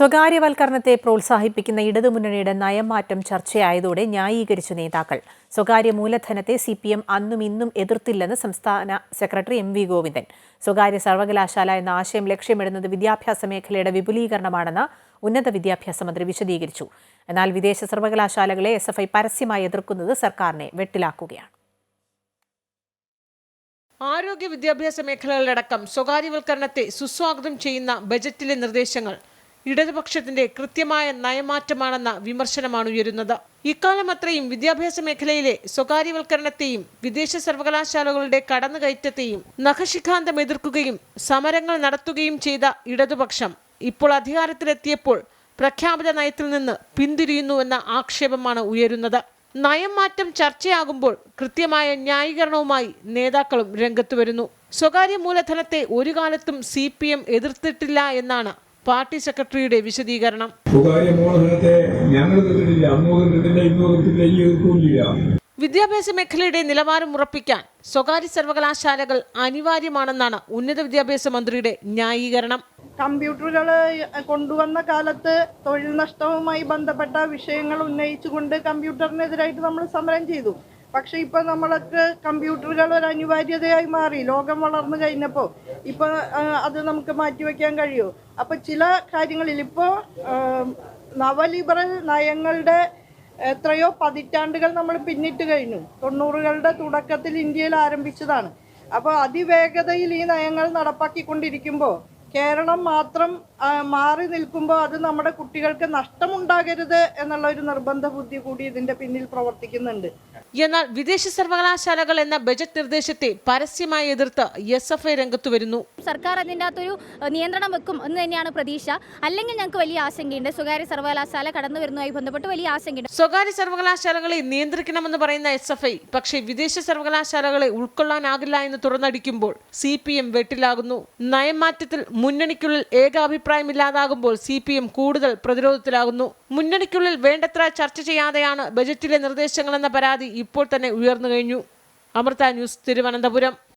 സ്വകാര്യവൽക്കരണത്തെ പ്രോത്സാഹിപ്പിക്കുന്ന ഇടതുമുന്നണിയുടെ നയംമാറ്റം ചർച്ചയായതോടെ ന്യായീകരിച്ചു നേതാക്കൾ. സ്വകാര്യ മൂലധനത്തെ സി പി എം അന്നും ഇന്നും എതിർത്തില്ലെന്ന് സംസ്ഥാന സെക്രട്ടറി എം വി ഗോവിന്ദൻ. സ്വകാര്യ സർവകലാശാല എന്ന ആശയം ലക്ഷ്യമിടുന്നത് വിദ്യാഭ്യാസ മേഖലയുടെ വിപുലീകരണമാണെന്ന് ഉന്നത വിദ്യാഭ്യാസ മന്ത്രി വിശദീകരിച്ചു. എന്നാൽ വിദേശ സർവകലാശാലകളെ എസ് എഫ് ഐ പരസ്യമായി എതിർക്കുന്നത് സർക്കാരിനെ വെട്ടിലാക്കുകയാണ്. ആരോഗ്യ വിദ്യാഭ്യാസ മേഖലകളിലടക്കം സ്വകാര്യവൽക്കരണത്തെ സുസ്വാഗതം ചെയ്യുന്ന ബജറ്റിലെ നിർദ്ദേശങ്ങൾ ഇടതുപക്ഷത്തിന്റെ കൃത്യമായ നയമാറ്റമാണെന്ന വിമർശനമാണ് ഉയരുന്നത്. ഇക്കാലം അത്രയും വിദ്യാഭ്യാസ മേഖലയിലെ സ്വകാര്യവൽക്കരണത്തെയും വിദേശ സർവകലാശാലകളുടെ കടന്നുകയറ്റത്തെയും നഖശിഖാന്തം എതിർക്കുകയും സമരങ്ങൾ നടത്തുകയും ചെയ്ത ഇടതുപക്ഷം ഇപ്പോൾ അധികാരത്തിലെത്തിയപ്പോൾ പ്രഖ്യാപിത നയത്തിൽ നിന്ന് പിന്തിരിയുന്നുവെന്ന ആക്ഷേപമാണ് ഉയരുന്നത്. നയം മാറ്റം ചർച്ചയാകുമ്പോൾ കൃത്യമായ ന്യായീകരണവുമായി നേതാക്കളും രംഗത്തു വരുന്നു. സ്വകാര്യ മൂലധനത്തെ ഒരു കാലത്തും സി പി എം എതിർത്തിട്ടില്ല എന്നാണ് പാർട്ടി സെക്രട്ടറിയുടെ വിശദീകരണം. വിദ്യാഭ്യാസ മേഖലയുടെ നിലവാരം ഉറപ്പിക്കാൻ സ്വകാര്യ സർവകലാശാലകൾ അനിവാര്യമാണെന്നാണ് ഉന്നത വിദ്യാഭ്യാസ മന്ത്രിയുടെ ന്യായീകരണം. കമ്പ്യൂട്ടറുകൾ കൊണ്ടുവന്ന കാലത്ത് തൊഴിൽ നഷ്ടവുമായി ബന്ധപ്പെട്ട വിഷയങ്ങൾ ഉന്നയിച്ചുകൊണ്ട് കമ്പ്യൂട്ടറിനെതിരായിട്ട് നമ്മൾ സമരം ചെയ്തു. പക്ഷെ ഇപ്പൊ നമ്മൾക്ക് കമ്പ്യൂട്ടറുകൾ ഒരു അനിവാര്യതയായി മാറി. ലോകം വളർന്നു കഴിഞ്ഞപ്പോൾ ഇപ്പൊ അത് നമുക്ക് മാറ്റിവെക്കാൻ കഴിയുമോ അപ്പൊ ചില കാര്യങ്ങളിൽ ഇപ്പോ ആ, നവലിബറൽ നയങ്ങളുടെ എത്രയോ പതിറ്റാണ്ടുകൾ നമ്മൾ പിന്നിട്ട് കഴിഞ്ഞു. തൊണ്ണൂറുകളുടെ തുടക്കത്തിൽ ഇന്ത്യയിൽ ആരംഭിച്ചതാണ്. അപ്പോൾ അതിവേഗതയിൽ ഈ നയങ്ങൾ നടപ്പാക്കിക്കൊണ്ടിരിക്കുമ്പോൾ കേരളം മാത്രം മാറി നിൽക്കുമ്പോൾ അത് നമ്മുടെ കുട്ടികൾക്ക് നഷ്ടമുണ്ടാകരുത് എന്നുള്ള ഒരു നിർബന്ധ ബുദ്ധി കൂടി ഇതിന്റെ പിന്നിൽ പ്രവർത്തിക്കുന്നുണ്ട്. എന്നാൽ വിദേശ സർവകലാശാലകൾ എന്ന ബജറ്റ് നിർദ്ദേശത്തെ പരസ്യമായി എതിർത്ത് എസ് എഫ് ഐ രംഗത്തു വരുന്നു. സർക്കാർ അതിന്റെ അകത്തൊരു നിയന്ത്രണം വെക്കും എന്ന് തന്നെയാണ് പ്രതീക്ഷ. അല്ലെങ്കിൽ ഞങ്ങൾക്ക് വലിയ ആശങ്കയുണ്ട്. സ്വകാര്യ സർവകലാശാല കടന്നു വരുന്നതുമായി ബന്ധപ്പെട്ട് വലിയ ആശങ്കയുണ്ട്. സ്വകാര്യ സർവകലാശാലകളെ നിയന്ത്രിക്കണമെന്ന് പറയുന്ന എസ് എഫ് ഐ പക്ഷേ വിദേശ സർവകലാശാലകളെ ഉൾക്കൊള്ളാനാകില്ല എന്ന് തുറന്നടിക്കുമ്പോൾ സി പി എം വെട്ടിലാകുന്നു. നയംമാറ്റത്തിൽ മുന്നണിക്കുള്ളിൽ ഏകാഭിപ്രായമില്ലാതാകുമ്പോൾ സി പി എം കൂടുതൽ പ്രതിരോധത്തിലാകുന്നു. മുന്നണിക്കുള്ളിൽ വേണ്ടത്ര ചർച്ച ചെയ്യാതെയാണ് ബജറ്റിലെ നിർദ്ദേശങ്ങളെന്ന പരാതി ഇപ്പോൾ തന്നെ ഉയർന്നു കഴിഞ്ഞു. അമൃത ന്യൂസ് തിരുവനന്തപുരം.